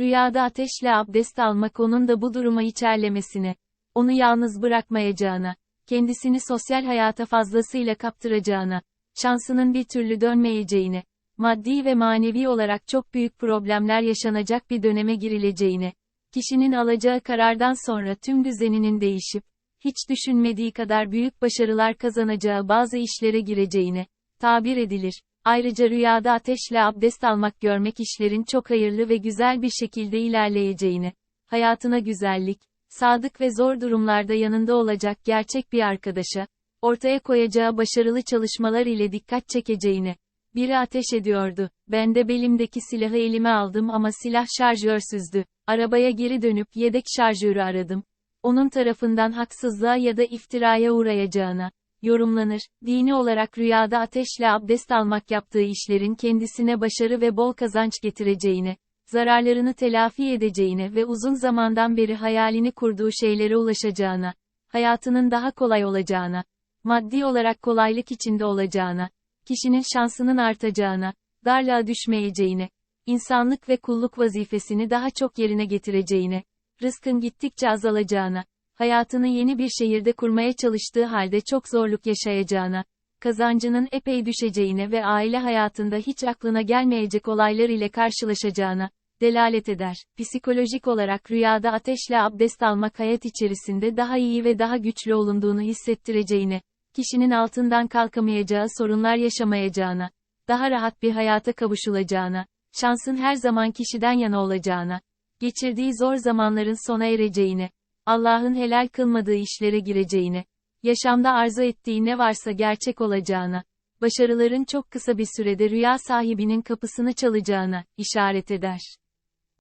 Rüyada ateşle abdest almak onun da bu duruma içerlemesine, onu yalnız bırakmayacağına, kendisini sosyal hayata fazlasıyla kaptıracağına, şansının bir türlü dönmeyeceğine, maddi ve manevi olarak çok büyük problemler yaşanacak bir döneme girileceğine, kişinin alacağı karardan sonra tüm düzeninin değişip, hiç düşünmediği kadar büyük başarılar kazanacağı bazı işlere gireceğine, tabir edilir. Ayrıca rüyada ateşle abdest almak görmek işlerin çok hayırlı ve güzel bir şekilde ilerleyeceğini, hayatına güzellik, sadık ve zor durumlarda yanında olacak gerçek bir arkadaşa, ortaya koyacağı başarılı çalışmalar ile dikkat çekeceğini. Biri ateş ediyordu. Ben de belimdeki silahı elime aldım ama silah şarjörsüzdü. Arabaya geri dönüp yedek şarjörü aradım. Onun tarafından haksızlığa ya da iftiraya uğrayacağına yorumlanır. Dini olarak rüyada ateşle abdest almak yaptığı işlerin kendisine başarı ve bol kazanç getireceğine, zararlarını telafi edeceğine ve uzun zamandan beri hayalini kurduğu şeylere ulaşacağına, hayatının daha kolay olacağına, maddi olarak kolaylık içinde olacağına, kişinin şansının artacağına, darlığa düşmeyeceğine, insanlık ve kulluk vazifesini daha çok yerine getireceğine, rızkın gittikçe azalacağına, hayatını yeni bir şehirde kurmaya çalıştığı halde çok zorluk yaşayacağına, kazancının epey düşeceğine ve aile hayatında hiç aklına gelmeyecek olaylar ile karşılaşacağına, delalet eder. Psikolojik olarak rüyada ateşle abdest almak hayat içerisinde daha iyi ve daha güçlü olunduğunu hissettireceğine, kişinin altından kalkamayacağı sorunlar yaşamayacağına, daha rahat bir hayata kavuşulacağına, şansın her zaman kişiden yana olacağına, geçirdiği zor zamanların sona ereceğine, Allah'ın helal kılmadığı işlere gireceğine, yaşamda arzu ettiği ne varsa gerçek olacağına, başarıların çok kısa bir sürede rüya sahibinin kapısını çalacağına işaret eder.